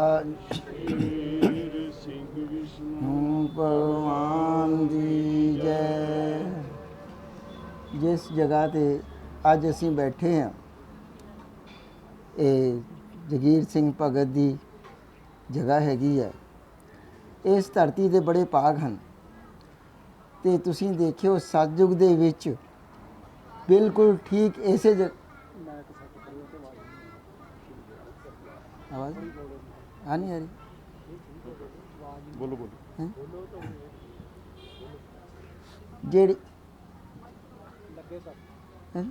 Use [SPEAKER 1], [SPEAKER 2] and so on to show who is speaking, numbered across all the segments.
[SPEAKER 1] ਵੀਰ
[SPEAKER 2] ਭਗਵਾਨ ਦੀ ਜੈ। ਜਿਸ ਜਗ੍ਹਾ ਤੇ ਅੱਜ ਅਸੀਂ ਬੈਠੇ ਹਾਂ, ਇਹ ਜਗੀਰ ਸਿੰਘ ਭਗਤ ਦੀ ਜਗ੍ਹਾ ਹੈਗੀ ਹੈ। ਇਸ ਧਰਤੀ ਦੇ ਬੜੇ ਭਾਗ ਹਨ ਤੇ ਤੁਸੀਂ ਦੇਖਿਓ ਸਤਜੁਗ ਦੇ ਵਿੱਚ ਬਿਲਕੁਲ ਠੀਕ ਇਸੇ ਜ ਆਵਾਜ਼ ਆ ਨਹੀਂ ਆ ਰਹੀ
[SPEAKER 1] ਬੋਲੋ ਬੋਲੋ
[SPEAKER 2] ਹੈਂ? ਜਿਹੜੀ ਹੈਂ?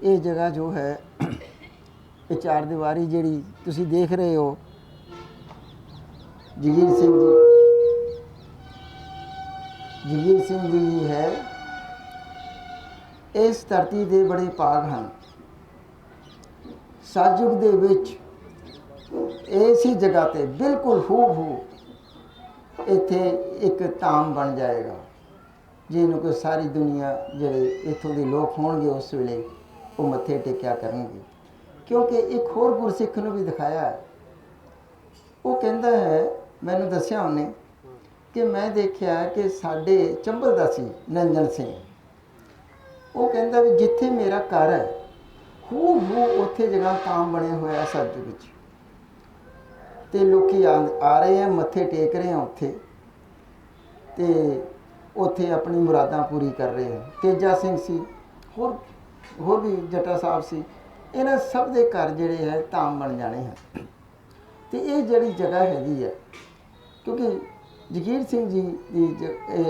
[SPEAKER 2] ਇਹ ਜਗ੍ਹਾ ਜੋ ਹੈ ਇਹ ਚਾਰ ਦੀਵਾਰੀ ਜਿਹੜੀ ਤੁਸੀਂ ਦੇਖ ਰਹੇ ਹੋ ਜਗੀਰ ਸਿੰਘ ਜੀ ਜਗੀਰ ਸਿੰਘ ਜੀ ਹੈ ਇਸ ਧਰਤੀ ਦੇ ਬੜੇ ਭਾਗ ਹਨ। ਸਾਜੁਗ ਦੇ ਵਿੱਚ ਇਸੀ ਜਗ੍ਹਾ ਤੇ ਬਿਲਕੁਲ ਹੂ ਇੱਥੇ ਇੱਕ ਧਾਮ ਬਣ ਜਾਏਗਾ, ਜਿਹਨੂੰ ਕੋਈ ਸਾਰੀ ਦੁਨੀਆ ਜਿਹੜੇ ਇੱਥੋਂ ਦੇ ਲੋਕ ਹੋਣਗੇ ਉਸ ਵੇਲੇ ਉਹ ਮੱਥੇ ਟੇਕਿਆ ਕਰਨਗੇ। ਕਿਉਂਕਿ ਇੱਕ ਹੋਰ ਗੁਰਸਿੱਖ ਨੂੰ ਵੀ ਦਿਖਾਇਆ ਹੈ। ਉਹ ਕਹਿੰਦਾ ਹੈ, ਮੈਨੂੰ ਦੱਸਿਆ ਉਹਨੇ ਕਿ ਮੈਂ ਦੇਖਿਆ ਕਿ ਸਾਡੇ ਚੰਬਲ ਦਾ ਸੀ, ਨੰਜਨ ਸਿੰਘ। ਉਹ ਕਹਿੰਦਾ ਵੀ ਜਿੱਥੇ ਮੇਰਾ ਘਰ ਹੈ ਹੂ ਹੂ ਉੱਥੇ ਜਗ੍ਹਾ ਕਾਮ ਬਣਿਆ ਹੋਇਆ ਸੱਜ ਵਿੱਚ। ਤੇ ਲੋਕੀ ਆ ਰਹੇ ਆ, ਮੱਥੇ ਟੇਕ ਰਹੇ ਆ ਉੱਥੇ। ਤੇ ਉੱਥੇ ਆਪਣੀ ਮੁਰਾਦਾਂ ਪੂਰੀ ਕਰ ਰਹੇ ਆ। ਤੇਜਾ ਸਿੰਘ ਸੀ, ਹੋਰ ਹੋਰ ਵੀ ਜੱਟਾ ਸਾਹਿਬ ਸੀ, ਇਹਨਾਂ ਸਭ ਦੇ ਘਰ ਜਿਹੜੇ ਹੈ ਧਾਮ ਬਣ ਜਾਣੇ ਹਨ। ਤੇ ਇਹ ਜਿਹੜੀ ਜਗ੍ਹਾ ਹੈਗੀ ਹੈ, ਕਿਉਂਕਿ ਜਗੀਰ ਸਿੰਘ ਜੀ ਦੀ ਜ-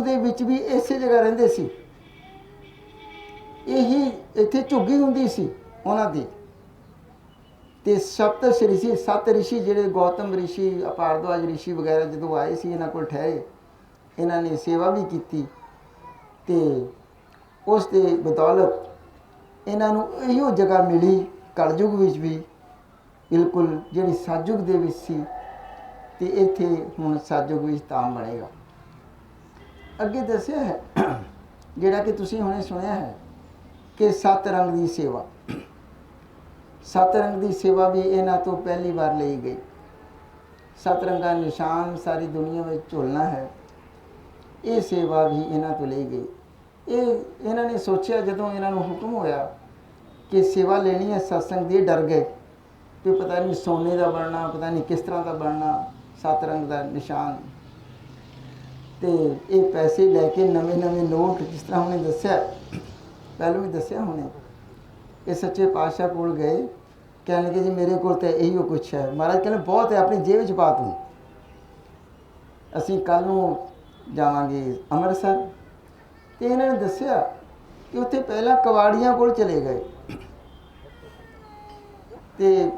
[SPEAKER 2] ਦੇ ਵਿੱਚ ਵੀ ਇਸੇ ਜਗ੍ਹਾ ਰਹਿੰਦੇ ਸੀ। ਇਹੀ ਇੱਥੇ ਝੁੱਗੀ ਹੁੰਦੀ ਸੀ ਉਹਨਾਂ ਦੀ। ਤੇ ਸਪਤ ਰਿਸ਼ੀ ਸੱਤ ਰਿਸ਼ੀ ਜਿਹੜੇ ਗੌਤਮ ਰਿਸ਼ੀ, ਅਪਾਰਦਵਾਜ ਰਿਸ਼ੀ ਵਗੈਰਾ ਜਦੋਂ ਆਏ ਸੀ ਇਹਨਾਂ ਕੋਲ ਠਹਿਰੇ, ਇਹਨਾਂ ਨੇ ਸੇਵਾ ਵੀ ਕੀਤੀ। ਤੇ ਉਸ ਦੇ ਬਦੌਲਤ ਇਹਨਾਂ ਨੂੰ ਇਹੋ ਜਗ੍ਹਾ ਮਿਲੀ ਕਲਯੁਗ ਵਿੱਚ ਵੀ, ਬਿਲਕੁਲ ਜਿਹੜੀ ਸਾਜੁਗ ਦੇ ਵਿੱਚ ਸੀ। ਤੇ ਇੱਥੇ ਹੁਣ ਸਾਜੁਗ ਵਿੱਚ ਤਾਂ ਬਣੇਗਾ। ਅੱਗੇ ਦੱਸਿਆ ਹੈ, ਜਿਹੜਾ ਕਿ ਤੁਸੀਂ ਹੁਣੇ ਸੁਣਿਆ ਹੈ ਕਿ ਸੱਤ ਰੰਗ ਦੀ ਸੇਵਾ। ਸੱਤ ਰੰਗ ਦੀ ਸੇਵਾ ਵੀ ਇਹਨਾਂ ਤੋਂ ਪਹਿਲੀ ਵਾਰ ਲਈ ਗਈ। ਸੱਤ ਰੰਗਾਂ ਨਿਸ਼ਾਨ ਸਾਰੀ ਦੁਨੀਆ ਵਿੱਚ ਝੁਲਣਾ ਹੈ। ਇਹ ਸੇਵਾ ਵੀ ਇਹਨਾਂ ਤੋਂ ਲਈ ਗਈ। ਇਹ ਇਹਨਾਂ ਨੇ ਸੋਚਿਆ ਜਦੋਂ ਇਹਨਾਂ ਨੂੰ ਹੁਕਮ ਹੋਇਆ ਕਿ ਸੇਵਾ ਲੈਣੀ ਹੈ, ਸਤਸੰਗ ਦੀ ਡਰ ਗਏ ਕਿ ਪਤਾ ਨਹੀਂ ਸੋਨੇ ਦਾ ਬਣਨਾ, ਪਤਾ ਨਹੀਂ ਕਿਸ ਤਰ੍ਹਾਂ ਦਾ ਬਣਨਾ ਸੱਤ ਰੰਗ ਦਾ ਨਿਸ਼ਾਨ। ਤੇ ਇਹ ਪੈਸੇ ਲੈ ਕੇ ਨਵੇਂ ਨਵੇਂ ਨੋਟ ਜਿਸ ਤਰ੍ਹਾਂ ਉਹਨੇ ਦੱਸਿਆ ਪਹਿਲਾਂ ਵੀ ਦੱਸਿਆ ਹੁਣੇ। ਇਹ ਸੱਚੇ ਪਾਤਸ਼ਾਹ ਕੋਲ ਗਏ। ਕਹਿਣ ਲੱਗੇ ਜੀ, ਮੇਰੇ ਕੋਲ ਤੇ ਇਹੀਓ ਕੁਛ ਹੈ। ਮਹਾਰਾਜ ਕਹਿੰਦੇ, ਬਹੁਤ ਹੈ, ਆਪਣੀ ਜੇਬ 'ਚ ਪਾ ਤੂੰ। ਅਸੀਂ ਕੱਲ ਨੂੰ ਜਾਵਾਂਗੇ ਅੰਮ੍ਰਿਤਸਰ। ਤੇ ਇਹਨਾਂ ਨੇ ਦੱਸਿਆ ਕਿ ਉੱਥੇ ਪਹਿਲਾਂ ਕਵਾੜੀਆਂ ਕੋਲ ਚਲੇ ਗਏ। ਤੇ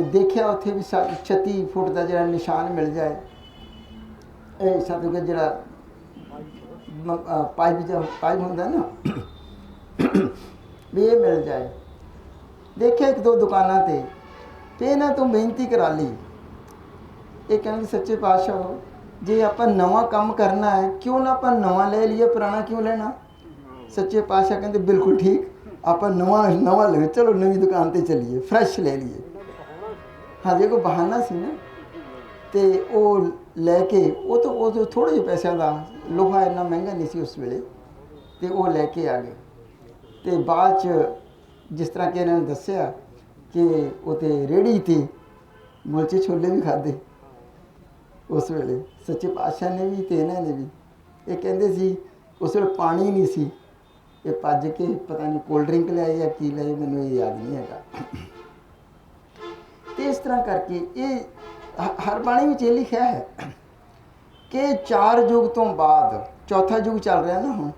[SPEAKER 2] ਦੇਖਿਆ ਉੱਥੇ ਵੀ ਸਾ- 36 ਫੁੱਟ ਦਾ ਜਿਹੜਾ ਨਿਸ਼ਾਨ ਮਿਲ ਜਾਏ। ਇਹ ਸਾਧੂ ਦਾ ਜਿਹੜਾ ਪਾਈਪ ਜਿਹਾ ਪਾਈਪ ਹੁੰਦਾ ਨਾ ਵੀ ਇਹ ਮਿਲ ਜਾਏ। ਦੇਖਿਆ ਇੱਕ ਦੋ ਦੁਕਾਨਾਂ ਤੇ ਤੇ ਇਹਨਾਂ ਤੋਂ ਬੇਨਤੀ ਕਰਾ ਲਈ। ਇਹ ਕਹਿੰਦੇ ਸੱਚੇ ਪਾਤਸ਼ਾਹ, ਜੇ ਆਪਾਂ ਨਵਾਂ ਕੰਮ ਕਰਨਾ ਹੈ, ਕਿਉਂ ਨਾ ਆਪਾਂ ਨਵਾਂ ਲੈ ਲਈਏ, ਪੁਰਾਣਾ ਕਿਉਂ ਲੈਣਾ? ਸੱਚੇ ਪਾਤਸ਼ਾਹ ਕਹਿੰਦੇ, ਬਿਲਕੁਲ ਠੀਕ। ਆਪਾਂ ਨਵਾਂ ਨਵਾਂ ਲੈ, ਚਲੋ ਨਵੀਂ ਦੁਕਾਨ ਤੇ ਚਲੀਏ ਫਰੈਸ਼ ਲੈ ਲਈਏ। ਹਾਂ ਕੋ ਬਹਾਨਾ ਸੀ ਨਾ। ਤੇ ਉਹ ਲੈ ਕੇ, ਉਹ ਤੋਂ, ਉਹ ਥੋੜੇ ਜਿਹੇ ਪੈਸਿਆਂ ਦਾ ਲੋਹਾ ਇੰਨਾ ਮਹਿੰਗਾ ਨਹੀਂ ਸੀ ਉਸ ਵੇਲੇ। ਤੇ ਉਹ ਲੈ ਕੇ ਆ ਗਏ। ਤੇ ਬਾਅਦ ਚ ਜਿਸ ਤਰ੍ਹਾਂ ਕਿ ਇਹਨਾਂ ਨੇ ਦੱਸਿਆ ਕਿ ਉਹ ਤੇ ਰੇੜੀ ਤੇ ਮੁਲਚੇ ਛੋਲੇ ਵੀ ਖਾਦੇ ਉਸ ਵੇਲੇ। ਸੱਚੇ ਪਾਤਸ਼ਾਹ ਨੇ ਵੀ ਤੇ ਇਹਨਾਂ ਨੇ ਵੀ। ਇਹ ਕਹਿੰਦੇ ਸੀ, ਉਸ ਵੇਲੇ ਪਾਣੀ ਨਹੀਂ ਸੀ। ਇਹ ਭੱਜ ਕੇ ਪਤਾ ਨਹੀਂ ਕੋਲਡ ਡਰਿੰਕ ਲਿਆਏ ਜਾਂ ਕੀ ਲਿਆਏ ਮੈਨੂੰ ਇਹ ਯਾਦ ਨਹੀਂ ਹੈਗਾ। ਤੇ ਇਸ ਤਰ੍ਹਾਂ ਕਰਕੇ ਇਹ ਹਰ ਬਾਣੀ ਵਿੱਚ ਇਹ ਲਿਖਿਆ ਹੈ ਕਿ ਚਾਰ ਯੁਗ ਤੋਂ ਬਾਅਦ, ਚੌਥਾ ਯੁਗ ਚੱਲ ਰਿਹਾ ਨਾ ਹੁਣ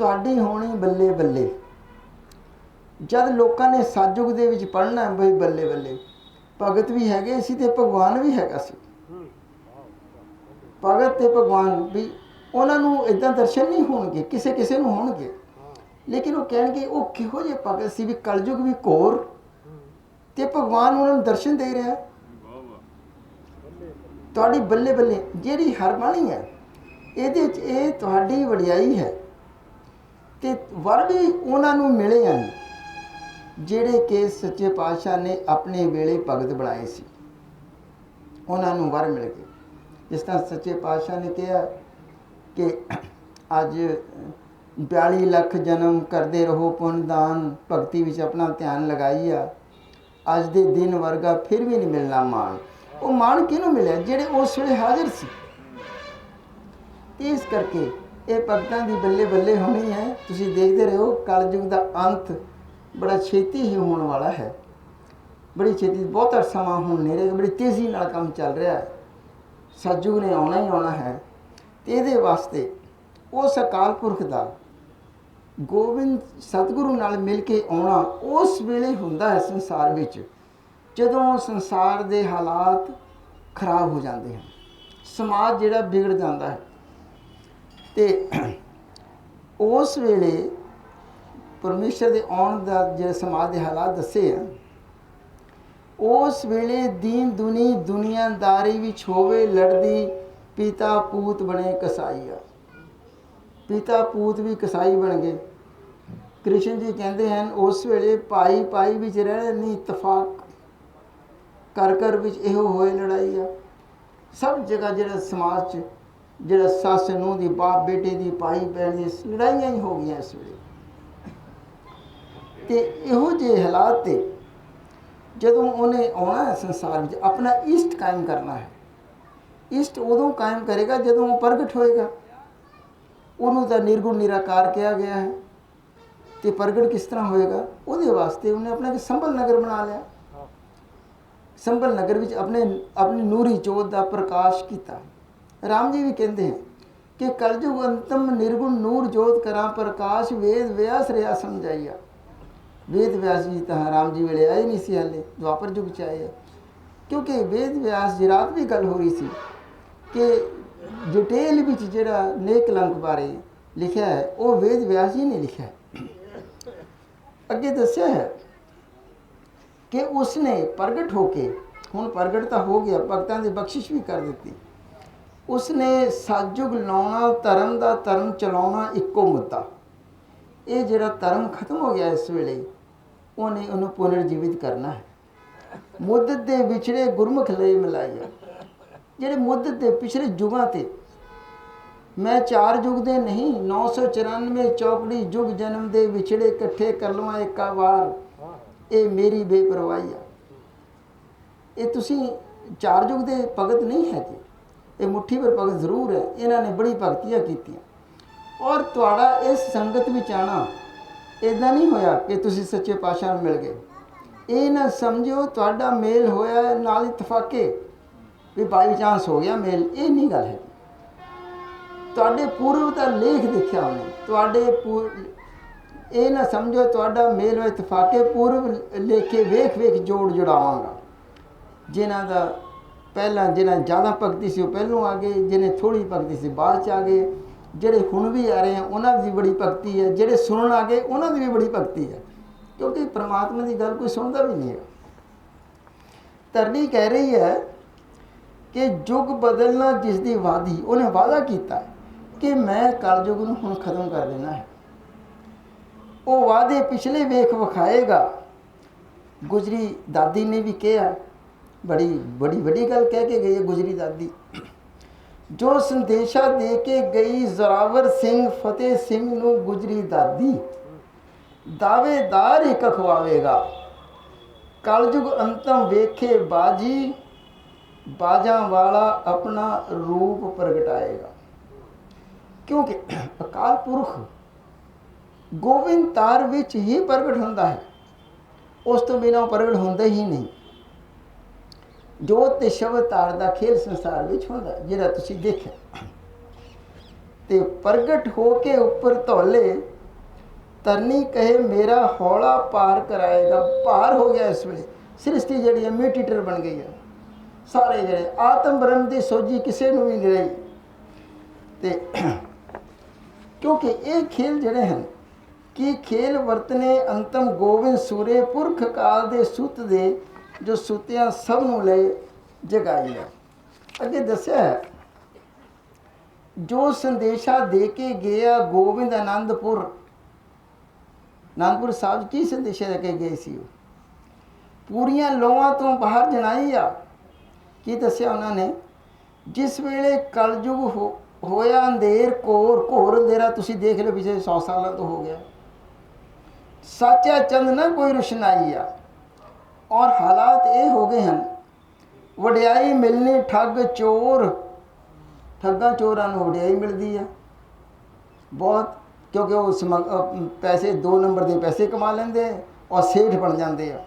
[SPEAKER 2] ਤੁਹਾਡੀ ਹੋਣੀ ਬੱਲੇ ਬੱਲੇ। ਜਦ ਲੋਕਾਂ ਨੇ ਸਾਜੁਗ ਦੇ ਵਿੱਚ ਪੜ੍ਹਨਾ ਬਈ ਬੱਲੇ ਬੱਲੇ। ਭਗਤ ਵੀ ਹੈਗੇ ਸੀ ਤੇ ਭਗਵਾਨ ਵੀ ਹੈਗਾ ਸੀ। ਭਗਤ ਤੇ ਭਗਵਾਨ ਵੀ ਉਹਨਾਂ ਨੂੰ ਇਦਾਂ ਦਰਸ਼ਨ ਨਹੀਂ ਹੋਣਗੇ, ਕਿਸੇ ਕਿਸੇ ਨੂੰ ਹੋਣਗੇ। ਲੇਕਿਨ ਉਹ ਕਹਿਣਗੇ, ਉਹ ਕਿਹੋ ਜਿਹੇ ਭਗਤ ਸੀ ਵੀ ਕਲਯੁਗ ਵੀ ਘੋਰ ਤੇ ਭਗਵਾਨ ਉਹਨਾਂ ਨੂੰ ਦਰਸ਼ਨ ਦੇ ਰਿਹਾ ਤੁਹਾਡੀ ਬੱਲੇ ਬੱਲੇ, ਜਿਹੜੀ ਹਰਬਾਣੀ ਹੈ, ਇਹਦੇ ਵਿੱਚ ਇਹ ਤੁਹਾਡੀ ਵਡਿਆਈ ਹੈ। ਤੇ ਵਰ ਵੀ ਉਹਨਾਂ ਨੂੰ ਮਿਲੇ ਹਨ ਜਿਹੜੇ ਕਿ ਸੱਚੇ ਪਾਤਸ਼ਾਹ ਨੇ ਆਪਣੇ ਵੇਲੇ ਭਗਤ ਬਣਾਏ ਸੀ। ਉਹਨਾਂ ਨੂੰ ਵਰ ਮਿਲ ਗਏ। ਜਿਸ ਤਰ੍ਹਾਂ ਸੱਚੇ ਪਾਤਸ਼ਾਹ ਨੇ ਕਿਹਾ ਕਿ ਅੱਜ 42 ਲੱਖ ਜਨਮ ਕਰਦੇ ਰਹੋ, ਪੁੰਨ ਦਾਨ, ਭਗਤੀ ਵਿੱਚ ਆਪਣਾ ਧਿਆਨ ਲਗਾਈ ਆ ਅੱਜ ਦੇ ਦਿਨ ਵਰਗਾ ਫਿਰ ਵੀ ਨਹੀਂ ਮਿਲਣਾ ਮਾਣ। ਉਹ ਮਾਣ ਕਿਹਨੂੰ ਮਿਲਿਆ? ਜਿਹੜੇ ਉਸ ਵੇਲੇ ਹਾਜ਼ਰ ਸੀ। ਇਸ ਕਰਕੇ ਇਹ ਭਗਤਾਂ ਦੀ ਬੱਲੇ ਬੱਲੇ ਹੋਣੀ ਹੈ। ਤੁਸੀਂ ਦੇਖਦੇ ਰਹੋ, ਕਲਯੁਗ ਦਾ ਅੰਤ ਬੜਾ ਛੇਤੀ ਹੀ ਹੋਣ ਵਾਲਾ ਹੈ। ਬੜੀ ਛੇਤੀ, ਬਹੁਤ ਸਮਾਂ ਹੁਣ ਨੇੜੇ, ਬੜੀ ਤੇਜ਼ੀ ਨਾਲ ਕੰਮ ਚੱਲ ਰਿਹਾ ਹੈ। ਸਤਿਯੁਗ ਨੇ ਆਉਣਾ ਹੀ ਆਉਣਾ ਹੈ। ਤੇ ਇਹਦੇ ਵਾਸਤੇ ਉਸ ਅਕਾਲ ਪੁਰਖ ਦਾ ਗੋਬਿੰਦ ਸਤਿਗੁਰੂ ਨਾਲ ਮਿਲ ਕੇ ਆਉਣਾ ਉਸ ਵੇਲੇ ਹੁੰਦਾ ਹੈ ਸੰਸਾਰ ਵਿੱਚ, ਜਦੋਂ ਸੰਸਾਰ ਦੇ ਹਾਲਾਤ ਖਰਾਬ ਹੋ ਜਾਂਦੇ ਹਨ। ਸਮਾਜ ਜਿਹੜਾ ਵਿਗੜ ਜਾਂਦਾ ਹੈ। ਤੇ ਉਸ ਵੇਲੇ ਪਰਮੇਸ਼ਰ ਦੇ ਆਉਣ ਦਾ ਜਿਹੜੇ ਸਮਾਜ ਦੇ ਹਾਲਾਤ ਦੱਸੇ ਆ, ਉਸ ਵੇਲੇ ਦੀਨ ਦੁਨੀ ਦੁਨੀਆਦਾਰੀ ਵਿੱਚ ਹੋਵੇ, ਲੜਦੀ ਪਿਤਾ ਪੂਤ ਬਣੇ ਕਸਾਈਆ ਪਿਤਾ ਪੂਤ ਵੀ ਕਸਾਈ ਬਣ ਗਏ। ਕ੍ਰਿਸ਼ਨ ਜੀ ਕਹਿੰਦੇ ਹਨ, ਉਸ ਵੇਲੇ ਭਾਈ ਭਾਈ ਵਿੱਚ ਰਹਿਣ ਨਹੀਂ ਇਤਫਾਕ ਕਰ ਕਰ ਵਿੱਚ ਇਹੋ ਹੋਏ ਲੜਾਈ ਆ। ਸਭ ਜਗ੍ਹਾ ਜਿਹੜਾ ਸਮਾਜ 'ਚ ਜਿਹੜਾ ਸੱਸ ਨੂੰ ਦੀ ਬਾਪ ਬੇਟੇ ਦੀ ਭਾਈ ਭੈਣ ਦੀ ਲੜਾਈਆਂ ਹੀ ਹੋ ਗਈਆਂ ਇਸ ਵੇਲੇ। ਤੇ ਇਹੋ ਜਿਹੇ ਹਾਲਾਤ ਤੇ ਜਦੋਂ ਉਹਨੇ ਆਉਣਾ ਹੈ ਸੰਸਾਰ ਵਿੱਚ ਆਪਣਾ ਇਸ਼ਟ ਕਾਇਮ ਕਰਨਾ ਹੈ। ਇਸ਼ਟ ਉਦੋਂ ਕਾਇਮ ਕਰੇਗਾ ਜਦੋਂ ਉਹ ਪ੍ਰਗਟ ਹੋਏਗਾ। ਉਹਨੂੰ ਤਾਂ ਨਿਰਗੁਣ ਨਿਰਾਕਾਰ ਕਿਹਾ ਗਿਆ ਹੈ। ਤੇ ਪ੍ਰਗਟ ਕਿਸ ਤਰ੍ਹਾਂ ਹੋਏਗਾ? ਉਹਦੇ ਵਾਸਤੇ ਉਹਨੇ ਆਪਣਾ ਇੱਕ ਸੰਭਲ ਨਗਰ ਬਣਾ ਲਿਆ। ਸੰਭਲ ਨਗਰ ਵਿੱਚ ਆਪਣੇ ਆਪਣੀ ਨੂਰੀ ਜੋਤ ਦਾ ਪ੍ਰਕਾਸ਼ ਕੀਤਾ। ਰਾਮ ਜੀ ਵੀ ਕਹਿੰਦੇ ਹਨ ਕਿ ਕਲਯੁਗ ਅੰਤਮ ਨਿਰਗੁਣ ਨੂਰ ਜੋਤ ਕਰਾਂ, ਪ੍ਰਕਾਸ਼ ਵੇਦ ਵਿਆਸ ਰਿਆ ਸਮਝਾਈਆ। ਵੇਦ ਵਿਆਸ ਜੀ ਤਾਂ ਰਾਮ ਜੀ ਵੇਲੇ ਆਏ ਨਹੀਂ ਸੀ ਹਾਲੇ ਦੁਆਪਰ ਯੁਗ ਚ ਆਏ ਆ। ਕਿਉਂਕਿ ਵੇਦ ਵਿਆਸ ਜੀ ਰਾਤ ਵੀ ਗੱਲ ਹੋ ਰਹੀ ਸੀ ਕਿ ਡਿਟੇਲ ਵਿੱਚ ਜਿਹੜਾ ਨੇਕ ਲੰਕ ਬਾਰੇ ਲਿਖਿਆ ਹੈ, ਉਹ ਵੇਦ ਵਿਆਸ ਜੀ ਨੇ ਲਿਖਿਆ ਅੱਗੇ ਦੱਸਿਆ ਹੈ ਕਿ ਉਸਨੇ ਪ੍ਰਗਟ ਹੋ ਕੇ, ਹੁਣ ਪ੍ਰਗਟ ਤਾਂ ਹੋ ਗਿਆ, ਭਗਤਾਂ ਦੀ ਬਖਸ਼ਿਸ਼ ਵੀ ਕਰ ਦਿੱਤੀ। ਉਸਨੇ ਸਾਜੁਗ ਲਾਉਣਾ, ਧਰਮ ਦਾ ਧਰਮ ਚਲਾਉਣਾ ਇੱਕੋ ਮੁੱਦਾ। ਇਹ ਜਿਹੜਾ ਧਰਮ ਖਤਮ ਹੋ ਗਿਆ ਇਸ ਵੇਲੇ, ਉਹਨੇ ਉਹਨੂੰ ਪੁਨਰ ਜੀਵਿਤ ਕਰਨਾ ਹੈ। ਮੁੱਦਤ ਦੇ ਵਿਛੜੇ ਗੁਰਮੁਖ ਲਈ ਮਿਲਾਇਆ ਜਿਹੜੇ ਮੁੱਦਤ ਦੇ ਪਿਛਲੇ ਯੁਗਾਂ ਤੇ, ਮੈਂ ਚਾਰ ਯੁਗ ਦੇ ਨਹੀਂ 994 ਚੌਕੜੀ ਯੁਗ ਜਨਮ ਦੇ ਵਿਛੜੇ ਇਕੱਠੇ ਕਰ ਲਵਾਂ ਇੱਕਾ ਵਾਰ, ਇਹ ਮੇਰੀ ਬੇਪਰਵਾਹੀ ਆ। ਇਹ ਤੁਸੀਂ ਚਾਰ ਯੁਗ ਦੇ ਭਗਤ ਨਹੀਂ ਹੈਗੇ। ਇਹ ਮੁੱਠੀ ਭਰ ਭਗਤ ਜ਼ਰੂਰ ਹੈ। ਇਹਨਾਂ ਨੇ ਬੜੀ ਭਗਤੀਆਂ ਕੀਤੀਆਂ। ਔਰ ਤੁਹਾਡਾ ਇਸ ਸੰਗਤ ਵਿੱਚ ਆਣਾ ਇਦਾਂ ਨਹੀਂ ਹੋਇਆ ਕਿ ਤੁਸੀਂ ਸੱਚੇ ਪਾਤਸ਼ਾਹ ਨੂੰ ਮਿਲ ਗਏ। ਇਹ ਨਾ ਸਮਝੋ ਤੁਹਾਡਾ ਮੇਲ ਹੋਇਆ ਹੈ ਨਾਲ ਇਤਫਾਕੇ। ਵੀ ਬਾਈ ਚਾਂਸ ਹੋ ਗਿਆ ਮੇਲ, ਇਹ ਨਹੀਂ ਗੱਲ ਹੈ ਤੁਹਾਡੇ ਪੂਰਵ ਦਾ ਲੇਖ ਦੇਖਿਆ ਉਹਨੇ। ਤੁਹਾਡੇ ਪੂ- ਇਹ ਨਾ ਸਮਝੋ ਤੁਹਾਡਾ ਮੇਲ ਹੋਇਆ ਇਤਫਾਕੇ, ਪੂਰਵ ਲੇਖੇ ਵੇਖ ਵੇਖ ਜੋੜ ਜੁੜਾਵਾਂਗਾ। ਜਿਨ੍ਹਾਂ ਦਾ ਪਹਿਲਾਂ ਜਿਹਨਾਂ ਜ਼ਿਆਦਾ ਭਗਤੀ ਸੀ, ਉਹ ਪਹਿਲੋਂ ਆ ਗਏ, ਜਿਹਨੇ ਥੋੜੀ ਭਗਤੀ ਸੀ, ਬਾਅਦ ਚ ਆ ਗਏ। ਜਿਹੜੇ ਹੁਣ ਵੀ ਆ ਰਹੇ ਆ, ਉਹਨਾਂ ਦੀ ਬੜੀ ਭਗਤੀ ਹੈ। ਜਿਹੜੇ ਸੁਣਨ ਆ ਗਏ, ਉਹਨਾਂ ਦੀ ਵੀ ਬੜੀ ਭਗਤੀ ਹੈ। ਕਿਉਂਕਿ ਪ੍ਰਮਾਤਮਾ ਦੀ ਗੱਲ ਕੋਈ ਸੁਣਦਾ ਵੀ ਨਹੀਂ ਹੈ। ਤਰਨੀ ਕਹਿ ਰਹੀ ਹੈ ਕਿ ਯੁੱਗ ਬਦਲਣਾ ਜਿਸ ਦੀ ਵਾਦੀ, ਉਹਨੇ ਵਾਅਦਾ ਕੀਤਾ ਕਿ ਮੈਂ ਕਲਯੁਗ ਨੂੰ ਹੁਣ ਖਤਮ ਕਰ ਦੇਣਾ ਹੈ। ਉਹ ਵਾਅਦੇ ਪਿਛਲੇ ਵੇਖ ਵਿਖਾਏਗਾ। ਗੁਜਰੀ ਦਾਦੀ ਨੇ ਵੀ ਕਿਹਾ ਬੜੀ ਬੜੀ ਵੱਡੀ ਗੱਲ ਕਹਿ ਕੇ ਗਈ ਹੈ ਗੁਜਰੀ ਦਾਦੀ ਜੋ ਸੰਦੇਸ਼ਾ ਦੇ ਕੇ ਗਈ ਜ਼ਰਾਵਰ ਸਿੰਘ ਫਤਿਹ ਸਿੰਘ ਨੂੰ ਗੁਜਰੀ ਦਾਦੀ ਦਾਵੇਦਾਰ ਇੱਕ ਖਵਾਵੇਗਾ ਕਲਯੁਗ ਅੰਤਮ ਵੇਖੇ ਬਾਜੀ, ਬਾਜਾਂ ਵਾਲਾ ਆਪਣਾ ਰੂਪ ਪ੍ਰਗਟਾਏਗਾ। ਕਿਉਂਕਿ ਅਕਾਲ ਪੁਰਖ ਗੋਬਿੰਦ ਤਾਰ ਵਿੱਚ ਹੀ ਪ੍ਰਗਟ ਹੁੰਦਾ ਹੈ। ਉਸ ਤੋਂ ਬਿਨਾਂ ਉਹ ਪ੍ਰਗਟ ਹੁੰਦਾ ਹੀ ਨਹੀਂ। ਜੋਤ ਤੇ ਸ਼ਬਦ ਤਾਰ ਦਾ ਖੇਲ ਸੰਸਾਰ ਵਿੱਚ ਹੁੰਦਾ, ਜਿਹੜਾ ਤੁਸੀਂ ਦੇਖਿਆ। ਤੇ ਪ੍ਰਗਟ ਹੋ ਕੇ ਉੱਪਰ ਧੌਲੇ ਤਰਨੀ ਕਹੇ, ਮੇਰਾ ਹੌਲਾ ਪਾਰ ਕਰਾਏਗਾ। ਪਾਰ ਹੋ ਗਿਆ ਇਸ ਵੇਲੇ। ਸ੍ਰਿਸ਼ਟੀ ਜਿਹੜੀ ਹੈ ਮੀਟੀਟਰ ਬਣ ਗਈ ਹੈ। ਸਾਰੇ ਜਿਹੜੇ ਆਤਮ ਬ੍ਰਹਮ ਦੀ ਸੋਝੀ ਕਿਸੇ ਨੂੰ ਵੀ ਨਹੀਂ ਰਹੀ। ਤੇ ਕਿਉਂਕਿ ਇਹ ਖੇਲ ਜਿਹੜੇ ਹਨ, ਕਿ ਖੇਲ ਵਰਤਨੇ ਅੰਤਮ ਗੋਬਿੰਦ ਸੂਰੇ ਪੁਰਖ ਕਾਲ ਦੇ ਸੁੱਤ ਦੇ ਜੋ ਸੁੱਤਿਆਂ ਸਭ ਨੂੰ ਲੈ ਜਗਾਈ ਹੈ। ਅੱਗੇ ਦੱਸਿਆ ਹੈ, ਜੋ ਸੰਦੇਸ਼ਾ ਦੇ ਕੇ ਗਿਆ ਗੋਬਿੰਦ ਆਨੰਦਪੁਰ ਨਾਨਕਪੁਰ ਸਾਹਿਬ ਕੀ ਸੰਦੇਸ਼ਾ ਦੇ ਕੇ ਗਏ ਸੀ ਉਹ? ਪੂਰੀਆਂ ਲੋਹਾਂ ਤੋਂ ਬਾਹਰ ਜਣਾਈ ਆ। ਕੀ ਦੱਸਿਆ ਉਹਨਾਂ ਨੇ? ਜਿਸ ਵੇਲੇ ਕਲਯੁਗ ਹੋ- ਹੋਇਆ ਅੰਧੇਰ ਘੋਰ ਘੋਰ ਅੰਧੇਰਾ, ਤੁਸੀਂ ਦੇਖ ਲਓ ਪਿਛਲੇ 100 ਸਾਲਾਂ ਤੋਂ ਹੋ ਗਿਆ। ਸੱਚਾ ਚੰਦ ਨਾ ਕੋਈ ਰੁਸ਼ਨਾਈ ਆ। ਔਰ ਹਾਲਾਤ ਇਹ ਹੋ ਗਏ ਹਨ। ਵਡਿਆਈ ਮਿਲਣੀ ਠੱਗ ਚੋਰ। ਠੱਗਾਂ ਚੋਰਾਂ ਨੂੰ ਵਡਿਆਈ ਮਿਲਦੀ ਆ। ਬਹੁਤ, ਕਿਉਂਕਿ ਉਹ ਸਮਗ- ਪੈਸੇ, ਦੋ ਨੰਬਰ ਦੇ ਪੈਸੇ ਕਮਾ ਲੈਂਦੇ ਆ ਔਰ ਸੇਠ ਬਣ ਜਾਂਦੇ ਆ।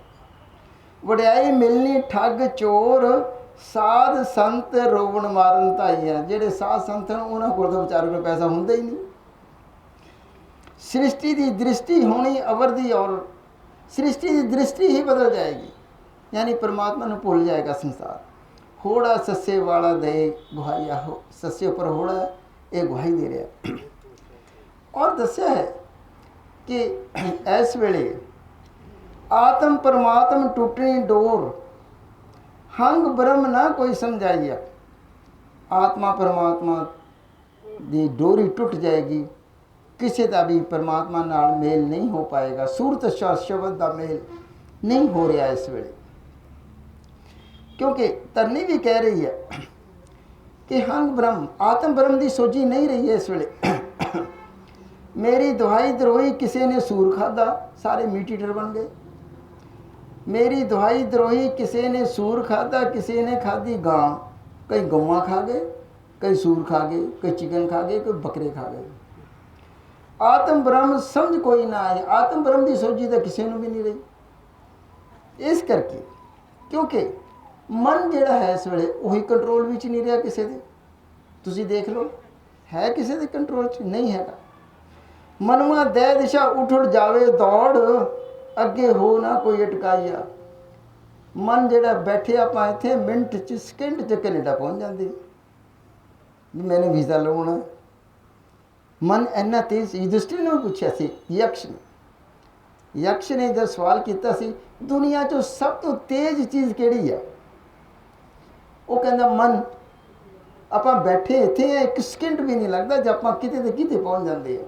[SPEAKER 2] ਵਡਿਆਈ ਮਿਲਣੀ ਠੱਗ ਚੋਰ, ਸਾਧ ਸੰਤ ਰੋਵਣ ਮਾਰਨ ਧਾਈਆ ਜਿਹੜੇ ਸਾਧ ਸੰਤ ਹਨ, ਉਹਨਾਂ ਕੋਲ ਤਾਂ ਵਿਚਾਰੇ ਕੋਲ ਪੈਸਾ ਹੁੰਦਾ ਹੀ ਨਹੀਂ। ਸ੍ਰਿਸ਼ਟੀ ਦੀ ਦ੍ਰਿਸ਼ਟੀ ਹੋਣੀ ਅਵਰ ਦੀ ਔਰ, ਸ੍ਰਿਸ਼ਟੀ ਦੀ ਦ੍ਰਿਸ਼ਟੀ ਹੀ ਬਦਲ ਜਾਏਗੀ। ਯਾਨੀ ਪਰਮਾਤਮਾ ਨੂੰ ਭੁੱਲ ਜਾਏਗਾ ਸੰਸਾਰ। ਹੋੜਾ ਸੱਸੇ ਵਾਲਾ ਦੇ ਗੁਹਾਇਆ ਹੋ ਸੱਸੇ ਉੱਪਰ ਹੋੜਾ ਇਹ ਗੁਹਾਈ ਦੇ ਰਿਹਾ। ਔਰ ਦੱਸਿਆ ਹੈ ਕਿ ਇਸ ਵੇਲੇ ਆਤਮ ਪਰਮਾਤਮ ਟੁੱਟਣੀ ਡੋਰ, ਹੰਗ ਬ੍ਰਹਮ ਨਾ ਕੋਈ ਸਮਝਾਈਆ। ਆਤਮਾ ਪਰਮਾਤਮਾ ਦੀ ਡੋਰੀ ਟੁੱਟ ਜਾਏਗੀ। ਕਿਸੇ ਦਾ ਵੀ ਪਰਮਾਤਮਾ ਨਾਲ ਮੇਲ ਨਹੀਂ ਹੋ ਪਾਏਗਾ। ਸੂਰਤ ਸ਼- ਸ਼ਬਦ ਦਾ ਮੇਲ ਨਹੀਂ ਹੋ ਰਿਹਾ ਇਸ ਵੇਲੇ। ਕਿਉਂਕਿ ਤਰਨੀ ਵੀ ਕਹਿ ਰਹੀ ਹੈ ਕਿ ਹੰਗ ਬ੍ਰਹਮ, ਆਤਮ ਬ੍ਰਹਮ ਦੀ ਸੋਝੀ ਨਹੀਂ ਰਹੀ ਹੈ ਇਸ ਵੇਲੇ। ਮੇਰੀ ਦੁਹਾਈ ਦਰੋਹੀ ਕਿਸੇ ਨੇ ਸੂਰ ਖਾਦਾ ਸਾਰੇ ਮੀਟ ਈਟਰ ਬਣ ਗਏ। ਮੇਰੀ ਦੁਹਾਈ ਦਰੋਹੀ ਕਿਸੇ ਨੇ ਸੂਰ ਖਾਦਾ ਕਿਸੇ ਨੇ ਖਾਦੀ ਗਾਂ। ਕਈ ਗਊਆਂ ਖਾ ਗਏ, ਕਈ ਸੂਰ ਖਾ ਗਏ, ਕਈ ਚਿਕਨ ਖਾ ਗਏ, ਕੋਈ ਬੱਕਰੇ ਖਾ ਗਏ। ਆਤਮ ਬ੍ਰਹਮ ਸਮਝ ਕੋਈ ਨਾ ਆਏ, ਆਤਮ ਬ੍ਰਹਮ ਦੀ ਸੋਝੀ ਤਾਂ ਕਿਸੇ ਨੂੰ ਵੀ ਨਹੀਂ ਰਹੀ। ਇਸ ਕਰਕੇ, ਕਿਉਂਕਿ ਮਨ ਜਿਹੜਾ ਹੈ ਇਸ ਵੇਲੇ, ਉਹੀ ਕੰਟਰੋਲ ਵਿੱਚ ਨਹੀਂ ਰਿਹਾ ਕਿਸੇ ਦੇ। ਤੁਸੀਂ ਦੇਖ ਲਓ, ਹੈ ਕਿਸੇ ਦੇ ਕੰਟਰੋਲ 'ਚ? ਨਹੀਂ ਹੈਗਾ। ਮਨਵਾ ਦੇ ਦਿਸ਼ਾ ਉਠ ਉਠ ਜਾਵੇ, ਦੌੜ, ਅੱਗੇ ਹੋ ਨਾ ਕੋਈ ਅਟਕਾਈਆ ਮਨ ਜਿਹੜਾ ਬੈਠੇ ਆਪਾਂ ਇੱਥੇ, ਮਿੰਟ ਚ, ਸਕਿੰਟ ਚ ਕੈਨੇਡਾ ਪਹੁੰਚ ਜਾਂਦੇ। ਵੀ ਮੈंने ਵੀਜ਼ਾ ਲਵਾਉਣਾ ਮਨ ਇੰਨਾ ਤੇਜ਼ ਸੀ ਯੁਧਿਸ਼ਠਿਰ ਨੇ ਵੀ ਪੁੱਛਿਆ ਸੀ, ਯਕਸ਼ ਨੇ। ਯਕਸ਼ ਨੇ ਜਦ ਸਵਾਲ ਕੀਤਾ ਸੀ, ਦੁਨੀਆ 'ਚੋਂ ਸਭ ਤੋਂ ਤੇਜ਼ ਚੀਜ਼ ਕਿਹੜੀ ਆ? ਉਹ ਕਹਿੰਦਾ, ਮਨ, ਆਪਾਂ ਬੈਠੇ ਇੱਥੇ, ਇੱਕ ਸਕਿੰਟ ਵੀ ਨਹੀਂ ਲੱਗਦਾ ਜੇ ਆਪਾਂ ਕਿਤੇ ਤੇ ਕਿਤੇ ਪਹੁੰਚ ਜਾਂਦੇ ਆ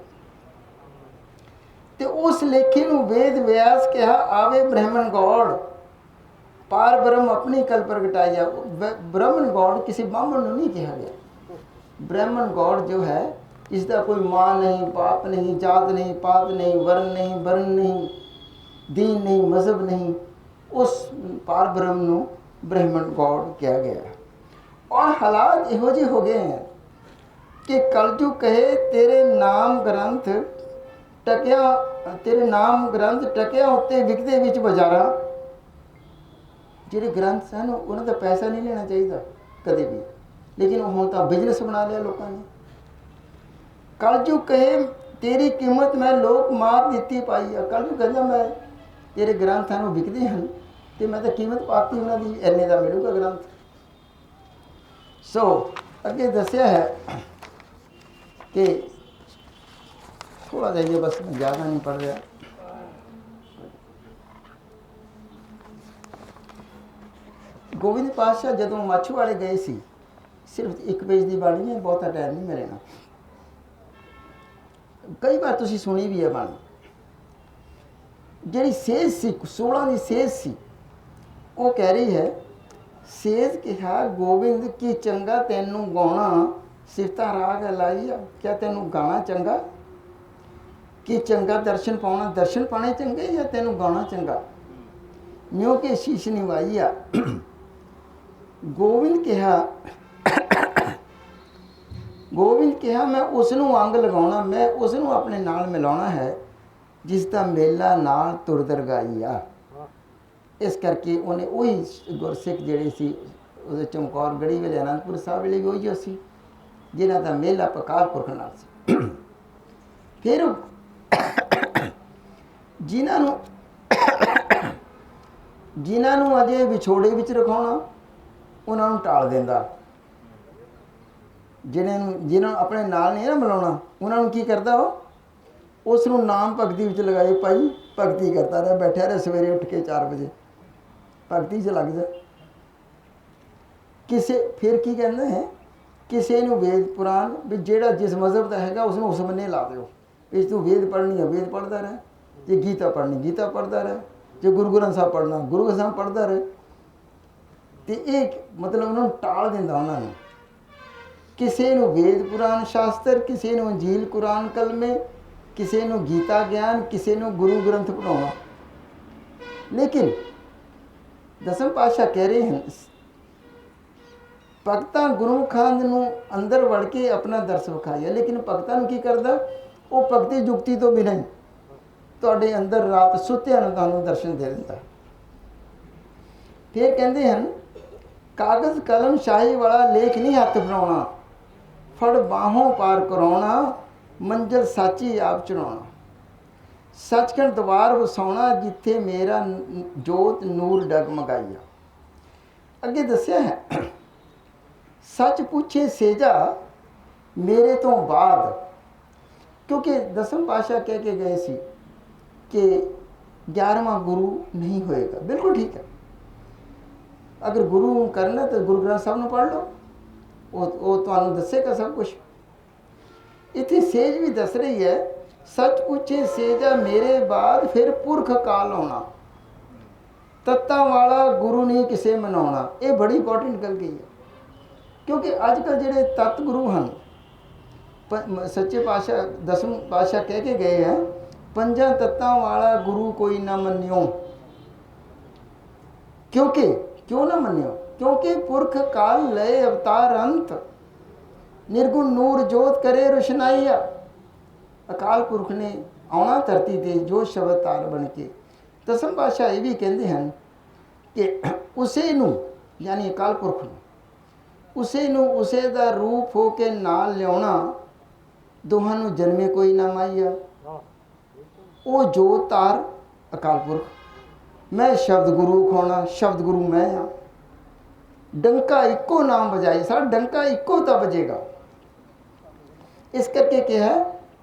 [SPEAKER 2] ਤੇ ਉਸ ਲੇਖੇ ਨੂੰ ਵੇਦ ਵਿਆਸ ਕਿਹਾ, ਆਵੇ ਬ੍ਰਹਮਣ ਗੌੜ, ਪਾਰ ਬ੍ਰਹਮ ਆਪਣੀ ਕਲ ਪ੍ਰਗਟਾਇਆ ਬ- ਬ੍ਰਹਮਣ ਗੌੜ ਕਿਸੇ ਬਾਹਮਣ ਨੂੰ ਨਹੀਂ ਕਿਹਾ ਗਿਆ। ਬ੍ਰਹਮਣ ਗੌੜ ਜੋ ਹੈ ਇਸ ਦਾ ਕੋਈ ਮਾਂ ਨਹੀਂ, ਬਾਪ ਨਹੀਂ, ਜਾਤ ਨਹੀਂ, ਪਾਤ ਨਹੀਂ ਵਰਨ ਨਹੀਂ ਵਰਨ ਨਹੀਂ, ਦੀਨ ਨਹੀਂ, ਮਜ਼ਹਬ ਨਹੀਂ, ਉਸ ਪਾਰ ਬ੍ਰਹਮ ਨੂੰ ਬ੍ਰਹਮਣ ਗੌੜ ਕਿਹਾ ਗਿਆ। ਔਰ ਹਾਲਾਤ ਇਹੋ ਜਿਹੇ ਹੋ ਗਏ ਹਨ ਕਿ ਕਲਜੂ ਕਹੇ, ਤੇਰੇ ਨਾਮ ਗ੍ਰੰਥ ਟਕਿਆ, ਤੇਰੇ ਨਾਮ ਗ੍ਰੰਥ ਟਕਿਆ ਉੱਤੇ ਵਿਕਦੇ ਵਿੱਚ ਬਾਜ਼ਾਰਾਂ। ਜਿਹੜੇ ਗ੍ਰੰਥ ਸਨ, ਉਹਨਾਂ ਦਾ ਪੈਸਾ ਨਹੀਂ ਲੈਣਾ ਚਾਹੀਦਾ ਕਦੇ ਵੀ। ਲੇਕਿਨ ਹੁਣ ਤਾਂ ਬਿਜ਼ਨਸ ਬਣਾ ਲਿਆ ਲੋਕਾਂ ਨੇ। ਕਲਜੂ ਕਹੇ, ਤੇਰੀ ਕੀਮਤ ਮੈਂ ਲੋਕ ਮਾਤ ਦਿੱਤੀ ਪਾਈ ਆ। ਕਲਜੂ ਕਹਿੰਦਾ ਮੈਂ, ਤੇਰੇ ਗ੍ਰੰਥ ਹਨ ਉਹ ਵਿਕਦੇ ਹਨ। ਤੇ ਮੈਂ ਤਾਂ ਕੀਮਤ ਪਾਤੀ ਉਹਨਾਂ ਦੀ ਐਨੇ ਦਾ ਮਿਲੂਗਾ ਗ੍ਰੰਥ। ਸੋ ਅੱਗੇ ਦੱਸਿਆ ਹੈ ਕਿ ਥੋੜਾ ਜਿਹਾ ਇਹ ਬਸ ਜ਼ਿਆਦਾ ਨਹੀਂ ਪੜ ਰਿਹਾ। ਗੋਬਿੰਦ ਪਾਤਸ਼ਾਹ ਜਦੋਂ ਮਾਛੂ ਗਏ ਸੀ, ਸਿਰਫ ਇੱਕ ਪੇਜ ਦੀ ਬਾਣੀ ਹੈ, ਬਹੁਤਾ ਟਾਈਮ ਨਹੀਂ ਮੇਰੇ ਨਾਲ। ਕਈ ਵਾਰ ਤੁਸੀਂ ਸੁਣੀ ਵੀ ਹੈ ਬਾਣੀ। ਜਿਹੜੀ ਸੇਜ ਸੀ 16 ਦੀ ਸੇਜ ਸੀ ਉਹ ਕਹਿ ਰਹੀ ਹੈ, ਸੇਜ ਕਿਹਾ, ਗੋਬਿੰਦ ਕੀ ਚੰਗਾ ਤੈਨੂੰ ਗਾਉਣਾ? ਸਿਫਤਾ ਰਾਗ ਲਾਈਆ, ਕਿਆ ਤੈਨੂੰ ਗਾਣਾ ਚੰਗਾ? ਕੀ ਚੰਗਾ ਦਰਸ਼ਨ ਪਾਉਣਾ? ਦਰਸ਼ਨ ਪਾਣੇ ਚੰਗੇ ਜਾਂ ਤੈਨੂੰ ਗਾਉਣਾ ਚੰਗਾ? ਨਿਉ ਕੇ ਸ਼ੀਸ਼ ਨਿਵਾਈ ਆ ਗੋਬਿੰਦ ਕਿਹਾ ਗੋਬਿੰਦ ਕਿਹਾ, ਮੈਂ ਉਸ ਨੂੰ ਅੰਗ ਲਗਾਉਣਾ, ਮੈਂ ਉਸ ਨੂੰ ਆਪਣੇ ਨਾਲ ਮਿਲਾਉਣਾ ਹੈ ਜਿਸ ਦਾ ਮੇਲਾ ਨਾਲ ਤੁਰ ਦਰਗਾਈ ਆ ਇਸ ਕਰਕੇ ਉਹਨੇ ਉਹੀ ਗੁਰਸਿੱਖ ਜਿਹੜੇ ਸੀ, ਉਹਦੇ ਚਮਕੌਰ ਗੜੀ ਵੇਲੇ ਅਨੰਦਪੁਰ ਸਾਹਿਬ ਵੇਲੇ ਵੀ ਉਹੀ ਸੀ, ਜਿਨ੍ਹਾਂ ਦਾ ਮੇਲਾ ਪਕਾਰ ਪੁਰਖ ਨਾਲ ਸੀ। ਫਿਰ ਜਿਨ੍ਹਾਂ ਨੂੰ ਜਿਨ੍ਹਾਂ ਨੂੰ ਅਜੇ ਵਿਛੋੜੇ ਵਿੱਚ ਰਖਾਉਣਾ, ਉਹਨਾਂ ਨੂੰ ਟਾਲ ਦਿੰਦਾ। ਜਿਹਨਾਂ ਨੂੰ ਜਿਨ੍ਹਾਂ ਨੂੰ ਆਪਣੇ ਨਾਲ ਨਹੀਂ ਨਾ ਮਿਲਾਉਣਾ, ਉਹਨਾਂ ਨੂੰ ਕੀ ਕਰਦਾ ਉਹ? ਉਸ ਨੂੰ ਨਾਮ ਭਗਤੀ ਵਿੱਚ ਲਗਾਏ, ਭਾਈ ਭਗਤੀ ਕਰਦਾ ਰਿਹਾ, ਬੈਠਿਆ ਰਿਹਾ ਸਵੇਰੇ ਉੱਠ ਕੇ 4 ਵਜੇ। ਭਗਤੀ 'ਚ ਲੱਗ ਜਾ। ਕਿਸੇ, ਫਿਰ ਕੀ ਕਹਿੰਦੇ ਹੈ? ਕਿਸੇ ਨੂੰ ਵੇਦ ਪੁਰਾਣ ਵੀ ਜਿਹੜਾ ਜਿਸ ਮਜ਼ਹਬ ਦਾ ਹੈਗਾ ਉਸ ਨੂੰ ਉਸ ਬੰਨੇ ਲਾ ਦਿਓ। ਵੀ ਤੂੰ ਵੇਦ ਪੜ੍ਹਨੀ ਹੈ ਵੇਦ ਪੜ੍ਹਦਾ ਰਹਿ। ਜੇ ਗੀਤਾ ਪੜ੍ਹਨੀ, ਗੀਤਾ ਪੜ੍ਹਦਾ ਰਹਿ। ਜੇ ਗੁਰੂ ਗ੍ਰੰਥ ਸਾਹਿਬ ਪੜ੍ਹਨਾ, ਗੁਰੂ ਗ੍ਰੰਥ ਸਾਹਿਬ ਪੜ੍ਹਦਾ ਰਹੇ। ਤੇ ਇਹ ਮਤਲਬ ਉਹਨਾਂ ਨੂੰ ਟਾਲ ਦਿੰਦਾ ਉਹਨਾਂ ਨੂੰ। ਕਿਸੇ ਨੂੰ ਵੇਦ ਪੁਰਾਣ ਸ਼ਾਸਤਰ, ਕਿਸੇ ਨੂੰ ਅੰਜੀਲ ਕੁਰਾਨ ਕਲਮੇ, ਕਿਸੇ ਨੂੰ ਗੀਤਾ ਗਿਆਨ, ਕਿਸੇ ਨੂੰ ਗੁਰੂ ਗ੍ਰੰਥ ਪੜਾਉਣਾ ਲੇਕਿਨ ਦਸਮ ਪਾਤਸ਼ਾਹ ਕਹਿ ਰਹੇ ਹਨ, ਭਗਤਾਂ ਗੁਰੂ ਗੁਰਮੁਖਾਂ ਨੂੰ ਅੰਦਰ ਵੜ ਕੇ ਆਪਣਾ ਦਰਸ ਵਿਖਾਇਆ, ਲੇਕਿਨ ਭਗਤਾਂ ਨੂੰ ਕੀ ਕਰਦਾ? ਉਹ ਭਗਤੀ ਜੁਗਤੀ ਤੋਂ ਬਿਨਾਂ ਤੁਹਾਡੇ ਅੰਦਰ ਰਾਤ ਸੁੱਤਿਆਂ ਨੂੰ ਤੁਹਾਨੂੰ ਦਰਸ਼ਨ ਦੇ ਦਿੰਦਾ। ਫਿਰ ਕਹਿੰਦੇ ਹਨ, ਕਾਗਜ਼ ਕਲਮ ਸ਼ਾਹੀ ਵਾਲਾ ਲੇਖ ਨਹੀਂ ਹੱਥ ਬਣਾਉਣਾ ਫੜ ਬਾਹੋਂ ਪਾਰ ਕਰਾਉਣਾ, ਮੰਜ਼ਲ ਸਾਚੀ ਆਪ ਚੜਾਉਣਾ ਸੱਚਖੰਡ ਦਵਾਰ ਵਸਾਉਣਾ ਜਿੱਥੇ ਮੇਰਾ ਜੋਤ ਨੂਰ ਡਗਮਗਾਈਆ ਅੱਗੇ ਦੱਸਿਆ ਹੈ, ਸੱਚ ਪੁੱਛੇ ਸੇਜਾ ਮੇਰੇ ਤੋਂ ਬਾਅਦ। ਕਿਉਂਕਿ ਦਸਮ ਪਾਸ਼ਾ ਕਹਿ ਕੇ ਗਏ ਸੀ ਕਿ 11ਵਾਂ ਗੁਰੂ ਨਹੀਂ ਹੋਏਗਾ। ਬਿਲਕੁਲ ਠੀਕ ਹੈ। ਅਗਰ ਗੁਰੂ ਕਰਨਾ ਤਾਂ ਗੁਰੂ ਗ੍ਰੰਥ ਸਾਹਿਬ ਨੂੰ ਪੜ੍ਹ ਲਓ। ਉਹ ਉਹ ਤੁਹਾਨੂੰ ਦੱਸੇਗਾ ਸਭ ਕੁਝ ਇੱਥੇ ਸੇਜ ਵੀ ਦੱਸ ਰਹੀ ਹੈ ਸੱਚ ਉੱਚੇ ਸੇਜਾ ਮੇਰੇ ਬਾਅਦ ਫਿਰ ਪੁਰਖ ਕਾਲ ਆਉਣਾ। ਤੱਤਾਂ ਵਾਲਾ ਗੁਰੂ ਨਹੀਂ ਕਿਸੇ ਮਨਾਉਣਾ। ਇਹ ਬੜੀ ਇੰਪੋਰਟੈਂਟ ਗੱਲ ਕਹੀ ਹੈ। ਕਿਉਂਕਿ ਅੱਜ ਕੱਲ ਜਿਹੜੇ ਤਤ ਗੁਰੂ ਹਨ ਸੱਚੇ ਪਾਤਸ਼ਾਹ, ਦਸਮ ਪਾਤਸ਼ਾਹ ਕਹਿ ਕੇ ਗਏ ਹੈ, ਪੰਜਾਂ ਤੱਤਾਂ ਵਾਲਾ ਗੁਰੂ ਕੋਈ ਨਾ ਮੰਨਿਓ। ਕਿਉਂਕਿ, ਕਿਉਂ ਨਾ ਮੰਨਿਓ? ਕਿਉਂਕਿ ਪੁਰਖ ਕਾਲ ਲਏ ਅਵਤਾਰ ਅੰਤ। ਨਿਰਗੁਣ ਨੂਰ ਜੋਤ ਕਰੇ ਰੁਸ਼ਨਾਈਆ। ਅਕਾਲ ਪੁਰਖ ਨੇ ਆਉਣਾ ਧਰਤੀ ਤੇ ਜੋ ਸ਼ਬਦ ਤਾਰ ਬਣ ਕੇ। ਦਸਮ ਪਾਤਸ਼ਾਹ ਇਹ ਵੀ ਕਹਿੰਦੇ ਹਨ ਕਿ ਉਸੇ ਨੂੰ, ਯਾਨੀ ਅਕਾਲ ਪੁਰਖ ਨੂੰ, ਉਸੇ ਨੂੰ ਉਸੇ ਦਾ ਰੂਪ ਹੋ ਕੇ ਨਾਲ ਲਿਆਉਣਾ ਦੋਹਾਂ ਨੂੰ ਜਨਮੇ ਕੋਈ ਨਾ ਮਾਈਆ। ਉਹ ਜੋ ਤਾਰ ਅਕਾਲ ਪੁਰਖ, ਮੈਂ ਸ਼ਬਦ ਗੁਰੂ ਖਾਣਾ, ਸ਼ਬਦ ਗੁਰੂ ਮੈਂ ਆ ਡੰਕਾ ਇੱਕੋ ਨਾਮ ਵਜਾਈ ਸਾਡਾ ਡੰਕਾ ਇੱਕੋ ਤਾਂ ਵਜੇਗਾ। ਇਸ ਕਰਕੇ ਕਿਹਾ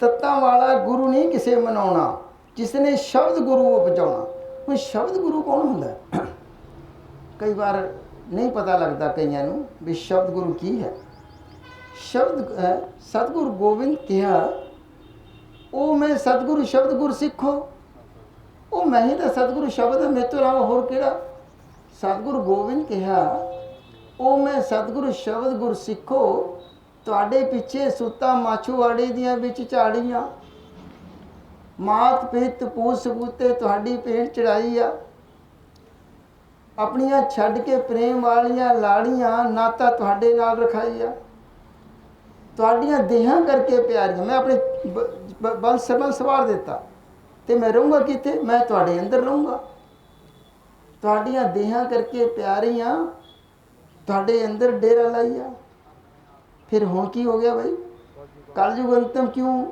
[SPEAKER 2] ਤੱਤਾਂ ਵਾਲਾ ਗੁਰੂ ਨਹੀਂ ਕਿਸੇ ਮਨਾਉਣਾ ਜਿਸ ਨੇ ਸ਼ਬਦ ਗੁਰੂ ਉਪਜਾਉਣਾ ਹੁਣ ਸ਼ਬਦ ਗੁਰੂ ਕੌਣ ਹੁੰਦਾ? ਕਈ ਵਾਰ ਨਹੀਂ ਪਤਾ ਲੱਗਦਾ ਕਈਆਂ ਨੂੰ ਵੀ ਸ਼ਬਦ ਗੁਰੂ ਕੀ ਹੈ। ਸ਼ਬਦ ਹੈ ਗੋਬਿੰਦ ਕਿਹਾ, ਉਹ ਮੈਂ ਸਤਿਗੁਰੂ ਸ਼ਬਦ ਗੁਰ ਸਿੱਖੋ। ਉਹ ਮੈਂ ਹੀ ਤਾਂ ਸਤਿਗੁਰੂ ਸ਼ਬਦ ਹੈ ਮੇਰੇ ਤੋਂ ਇਲਾਵਾ ਹੋਰ ਕਿਹੜਾ? ਸਤਿਗੁਰੂ ਗੋਬਿੰਦ ਕਿਹਾ, ਉਹ ਮੈਂ ਸਤਿਗੁਰੂ ਸ਼ਬਦ ਗੁਰ ਸਿੱਖੋ ਤੁਹਾਡੇ ਪਿੱਛੇ ਸੁੱਤਾ ਮਾਛੂਵਾੜੇ ਦੀਆਂ ਵਿੱਚ ਝਾੜੀਆਂ। ਮਾਤ ਪਿਤ ਪੂਤ ਸਪੂਤੇ ਤੁਹਾਡੀ ਪੇਟ ਚੜਾਈ ਆ। ਆਪਣੀਆਂ ਛੱਡ ਕੇ ਪ੍ਰੇਮ ਵਾਲੀਆਂ ਲਾੜੀਆਂ ਨਾਤਾ ਤੁਹਾਡੇ ਨਾਲ ਰਖਾਈ ਆ। ਤੁਹਾਡੀਆਂ ਦੇਹਾਂ ਕਰਕੇ ਪਿਆਰੀਆਂ। ਮੈਂ ਆਪਣੇ ਬ- ਬ- ਬੰਸ ਸਰਬੰਸ ਸਵਾਰ ਦਿੱਤਾ। ਤੇ ਮੈਂ ਰਹੂੰਗਾ ਕਿੱਥੇ? ਮੈਂ ਤੁਹਾਡੇ ਅੰਦਰ ਰਹੂੰਗਾ। ਤੁਹਾਡੀਆਂ ਦੇਹਾਂ ਕਰਕੇ ਪਿਆਰੀਆਂ, ਤੁਹਾਡੇ ਅੰਦਰ ਡੇਰਾ ਲਾਈਆ ਫਿਰ ਹੁਣ ਕੀ ਹੋ ਗਿਆ ਭਾਈ ਕਲਯੁਗ ਅੰਤਮ ਕਿਉਂ?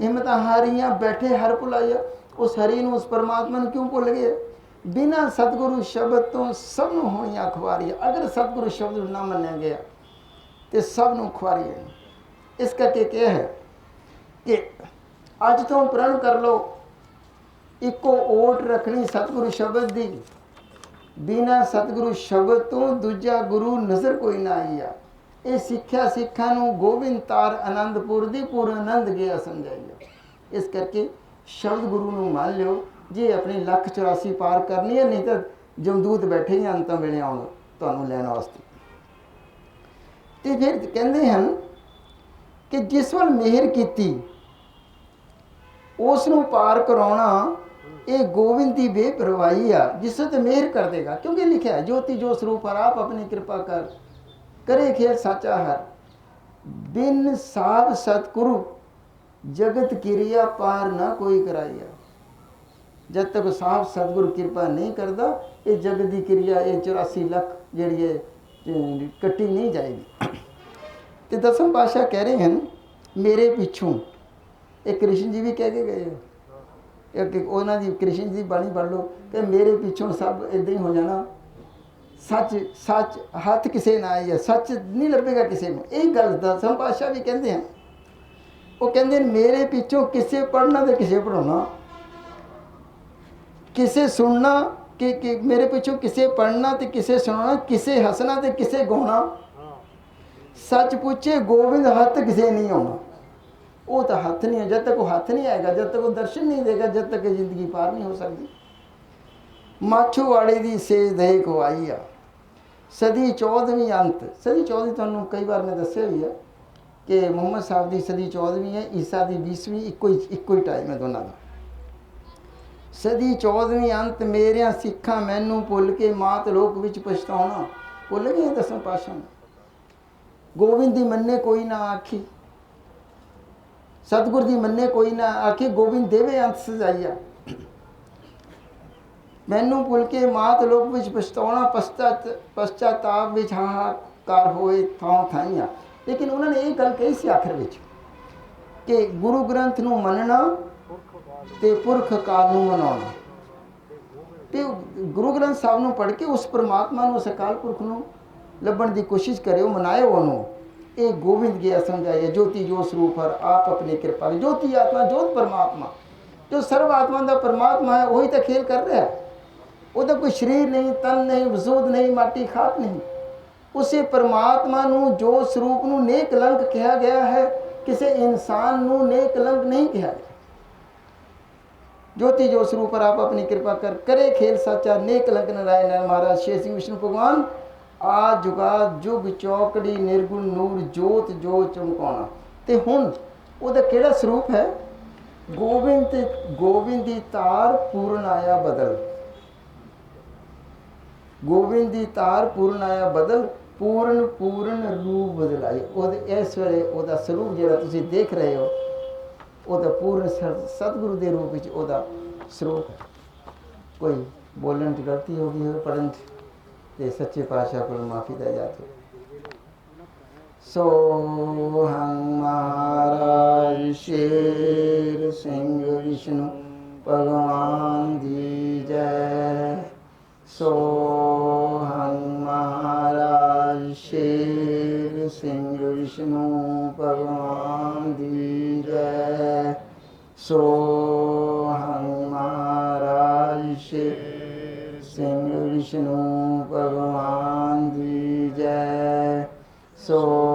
[SPEAKER 2] ਹਿੰਮਤਾਂ ਹਾਰੀਆਂ, ਬੈਠੇ ਹਰ ਭੁਲਾਇਆ ਉਸ ਹਰੀ ਨੂੰ, ਉਸ ਪਰਮਾਤਮਾ ਨੂੰ ਕਿਉਂ ਭੁੱਲ ਗਏ? ਬਿਨਾ ਸਤਿਗੁਰੂ ਸ਼ਬਦ ਤੋਂ ਸਭ ਨੂੰ ਹੋਣੀਆਂ ਖੁਆਰੀਆਂ। ਅਗਰ ਸਤਿਗੁਰੂ ਸ਼ਬਦ ਨੂੰ ਨਾ ਮੰਨਿਆ ਗਿਆ, ਤੇ ਸਭ ਨੂੰ ਖੁਆਰੀਆਂ ਇਸ ਕਰਕੇ ਕਿਹਾ ਹੈ ਕਿ ਅੱਜ ਤੋਂ ਪ੍ਰਣ ਕਰ ਲਓ, ਇੱਕੋ ਓਟ ਰੱਖਣੀ ਸਤਿਗੁਰੂ ਸ਼ਬਦ ਦੀ। ਬਿਨਾ ਸਤਿਗੁਰੂ ਸ਼ਬਦ ਤੋਂ ਦੂਜਾ ਗੁਰੂ ਨਜ਼ਰ ਕੋਈ ਨਾ ਆਈਆ ਇਹ ਸਿੱਖਿਆ ਸਿੱਖਾਂ ਨੂੰ ਗੋਬਿੰਦ ਤਾਰ ਆਨੰਦਪੁਰ ਦੀ ਪੂਰਨ ਆਨੰਦ ਗਿਆ ਸਮਝਾਈਆ ਇਸ ਕਰਕੇ ਸ਼ਬਦ ਗੁਰੂ ਨੂੰ ਮੰਨ ਲਿਓ, ਜੇ ਆਪਣੀ ਲੱਖ 84 ਪਾਰ ਕਰਨੀ ਹੈ, ਨਹੀਂ ਤਾਂ ਜਮਦੂਤ ਬੈਠੇ ਹੀ ਅੰਤਾਂ ਵੇਲੇ ਆਉਣ ਤੁਹਾਨੂੰ ਲੈਣ ਵਾਸਤੇ। ਤੇ ਫਿਰ ਕਹਿੰਦੇ ਹਨ ਕਿ ਜਿਸ ਵੱਲ ਮਿਹਰ ਕੀਤੀ, ਉਸ ਨੂੰ ਪਾਰ ਕਰਾਉਣਾ ਇਹ ਗੋਬਿੰਦ ਦੀ ਬੇਪਰਵਾਹੀ ਆ, ਜਿਸ ਤੇ ਮਿਹਰ ਕਰ ਦੇਗਾ। ਕਿਉਂਕਿ ਲਿਖਿਆ ਜੋਤੀ ਜੋ ਸਰੂਪ ਹਰ ਆਪ ਆਪਣੀ ਕਿਰਪਾ ਕਰ ਕਰੇ ਖੇਰ ਸਾਚਾ ਹਰ। ਬਿਨ ਸਾਧ ਸਤਿਗੁਰੂ ਜਗਤ ਕਿਰਿਆ ਪਾਰ ਨਾ ਕੋਈ ਕਰਾਈਆ ਜਦ ਤੱਕ ਸਾਫ਼ ਸਤਿਗੁਰੂ ਕਿਰਪਾ ਨਹੀਂ ਕਰਦਾ, ਇਹ ਜਗਤ ਦੀ ਕਿਰਿਆ, ਇਹ 84 ਲੱਖ ਜਿਹੜੀ ਹੈ ਕੱਟੀ ਨਹੀਂ ਜਾਏਗੀ। ਤੇ ਦਸਮ ਪਾਸ਼ਾ ਕਹਿ ਰਹੇ ਹਨ, ਮੇਰੇ ਪਿੱਛੋਂ, ਇਹ ਕ੍ਰਿਸ਼ਨ ਜੀ ਵੀ ਕਹਿ ਕੇ ਗਏ ਆ। ਇੱਕ ਉਹਨਾਂ ਦੀ ਕ੍ਰਿਸ਼ਨ ਜੀ ਦੀ ਬਾਣੀ ਪੜ੍ਹ ਲਓ ਕਿ ਮੇਰੇ ਪਿੱਛੋਂ ਸਭ ਇਦਾਂ ਹੀ ਹੋ ਜਾਣਾ। ਸੱਚ ਸੱਚ ਹੱਥ ਕਿਸੇ ਨਾਲ ਆਈ ਹੈ, ਸੱਚ ਨਹੀਂ ਲੱਭੇਗਾ ਕਿਸੇ ਨੂੰ। ਇਹ ਗੱਲ ਦਸਮ ਪਾਸ਼ਾ ਵੀ ਕਹਿੰਦੇ ਆ। ਉਹ ਕਹਿੰਦੇ ਨੇ, ਮੇਰੇ ਪਿੱਛੋਂ ਕਿਸੇ ਪੜ੍ਹਨਾ ਤੇ ਕਿਸੇ ਪੜਾਉਣਾ ਕਿਸੇ ਸੁਣਨਾ ਕਿ ਕਿ ਮੇਰੇ ਪਿੱਛੋਂ ਕਿਸੇ ਪੜ੍ਹਨਾ ਤੇ ਕਿਸੇ ਸੁਣਨਾ, ਕਿਸੇ ਹੱਸਣਾ ਤੇ ਕਿਸੇ ਗਾਉਣਾ। ਸੱਚ ਪੁੱਛੇ, ਗੋਬਿੰਦ ਹੱਥ ਕਿਸੇ ਨਹੀਂ ਆਉਣਾ। ਉਹ ਤਾਂ ਹੱਥ ਨਹੀਂ ਹੈ ਜਦ ਤੱਕ ਉਹ ਹੱਥ ਨਹੀਂ ਆਏਗਾ, ਜਦ ਤੱਕ ਉਹ ਦਰਸ਼ਨ ਨਹੀਂ ਦੇਗਾ, ਜਦ ਤੱਕ ਜ਼ਿੰਦਗੀ ਪਾਰ ਨਹੀਂ ਹੋ ਸਕਦੀ। ਮਾਛੋ ਦੀ ਸੇਜ ਦੇ ਕੋ ਆਈ ਆ। ਸਦੀ 14ਵੀਂ ਅੰਤ। ਸਦੀ 14 ਤੁਹਾਨੂੰ ਕਈ ਵਾਰ ਮੈਂ ਦੱਸਿਆ ਵੀ ਆ ਕਿ ਮੁਹੰਮਦ ਸਾਹਿਬ ਦੀ ਸਦੀ 14ਵੀਂ ਹੈ, ਈਸਾ ਦੀ 20ਵੀਂ ਇੱਕੋ ਹੀ ਇੱਕੋ ਹੀ ਟਾਈਮ ਹੈ ਦੋਨਾਂ ਦਾ। ਸਦੀ 14ਵੀਂ ਅੰਤ ਮੇਰਿਆਂ ਸਿੱਖਾਂ ਮੈਨੂੰ ਭੁੱਲ ਕੇ ਮਾਤ ਲੋਕ ਵਿੱਚ ਪਛਤਾਉਣਾ। ਭੁੱਲ ਗਏ ਦਸਮ ਪਾਸ਼ਾ ਗੋਬਿੰਦ ਦੀ ਮੰਨੇ ਕੋਈ ਨਾ ਆਖੀ। ਸਤਿਗੁਰ ਦੀ ਮੰਨੇ ਕੋਈ ਨਾ ਆਖੀ। ਗੋਬਿੰਦ ਦੇਵੇ ਅੰਤ ਸਜਾਈਆ ਮੈਨੂੰ ਭੁੱਲ ਕੇ ਮਾਤ ਲੋਕ ਵਿੱਚ ਪਛਤਾਉਣਾ ਪਛਤਾਤ, ਪਛਤਾਤਾਪ ਵਿੱਚ ਹਾਹਾਕਾਰ ਹੋਏ ਥਾਂ ਥਾਈਆਂ ਲੇਕਿਨ ਉਹਨਾਂ ਨੇ ਇਹ ਗੱਲ ਕਹੀ ਸੀ ਆਖਰ ਵਿੱਚ ਕਿ ਗੁਰੂ ਗ੍ਰੰਥ ਨੂੰ ਮੰਨਣਾ ਤੇ ਪੁਰਖ ਕਾਲ ਨੂੰ ਮਨਾਉਣਾ। ਤੇ ਗੁਰੂ ਗ੍ਰੰਥ ਸਾਹਿਬ ਨੂੰ ਪੜ੍ਹ ਕੇ ਉਸ ਪਰਮਾਤਮਾ ਨੂੰ, ਉਸ ਪੁਰਖ ਨੂੰ ਲੱਭਣ ਦੀ ਕੋਸ਼ਿਸ਼ ਕਰਿਓ, ਮਨਾਇਓ ਉਹਨੂੰ। ਇਹ ਗੋਬਿੰਦ ਗਿਆ ਸਮਝਾਇਆ ਜੋਤੀ ਜੋ ਸਰੂਪ ਹਰ ਆਪ ਆਪਣੀ ਕਿਰਪਾ ਜੋਤੀ ਆਤਮਾ ਜੋਤ ਪਰਮਾਤਮਾ। ਜੋ ਸਰਵ ਆਤਮਾ ਦਾ ਪਰਮਾਤਮਾ ਹੈ, ਉਹੀ ਤਾਂ ਖੇਲ ਕਰ ਰਿਹਾ। ਹੈ ਉਹਦਾ ਕੋਈ ਸਰੀਰ ਨਹੀਂ ਤਨ ਨਹੀਂ ਵਜੂਦ ਨਹੀਂ ਮਾਟੀ ਖਾਕ ਨਹੀਂ ਉਸੇ ਪਰਮਾਤਮਾ ਨੂੰ ਜੋ ਸਰੂਪ ਨੂੰ ਨੇਕ ਕਲੰਕ ਕਿਹਾ ਗਿਆ ਹੈ ਕਿਸੇ ਇਨਸਾਨ ਨੂੰ ਨੇਕ ਕਲੰਕ ਨਹੀਂ ਕਿਹਾ ਗਿਆ ज्योति जो स्वरूप पर आप अपनी कृपा कर करे खेल साचा नेक कलंक नारायण नारायण महाराज शेर सिंह विष्णु भगवान ਆ ਜੁਗਾ ਜੁਗ ਚੌਕੜੀ ਨਿਰਗੁਣ ਨੂਰ ਜੋਤ ਜੋ ਚਮਕਾਉਣਾ ਤੇ ਹੁਣ ਉਹਦਾ ਕਿਹੜਾ ਸਰੂਪ ਹੈ ਗੋਬਿੰਦ ਤੇ ਗੋਬਿੰਦ ਦੀ ਤਾਰ ਪੂਰਨ ਆਇਆ ਬਦਲ ਗੋਬਿੰਦ ਦੀ ਤਾਰ ਪੂਰਨ ਆਇਆ ਬਦਲ, ਪੂਰਨ ਪੂਰਨ ਰੂਪ ਬਦਲਾਈ ਉਹਦੇ ਇਸ ਵੇਲੇ ਉਹਦਾ ਸਰੂਪ ਜਿਹੜਾ ਤੁਸੀਂ ਦੇਖ ਰਹੇ ਹੋ, ਉਹਦਾ ਪੂਰਨ ਸਤਿਗੁਰੂ ਦੇ ਰੂਪ ਵਿੱਚ ਉਹਦਾ ਸਰੂਪ ਹੈ। ਕੋਈ ਬੋਲਣ 'ਚ ਗਲਤੀ ਹੋ ਗਈ ਹੋਵੇ ਪੜਨ 'ਚ, ਤੇ ਸੱਚੇ ਪਾਤਸ਼ਾਹ ਕੋਲ ਮਾਫੀ ਦਾ ਜਾਤ ਸੋ ਹੰ ਮਹਾਰਾਜ ਸ਼ੇਰ ਸਿੰਘ ਵਿਸ਼ਨੂੰ ਭਗਵਾਨ ਦੀ ਜੈ। ਸੋ ਸ਼ੇਰ ਸਿੰਘ ਵਿਸ਼ਨੂੰ ਭਗਵਾਨ ਦੀ ਜੈ। ਸੋ ਹੰ ਸ਼ੇਰ ਸਿੰਘ ਵਿਸ਼ਨੂੰ ਭਗਵਾਨ ਦੀ ਜੈ। ਸੋ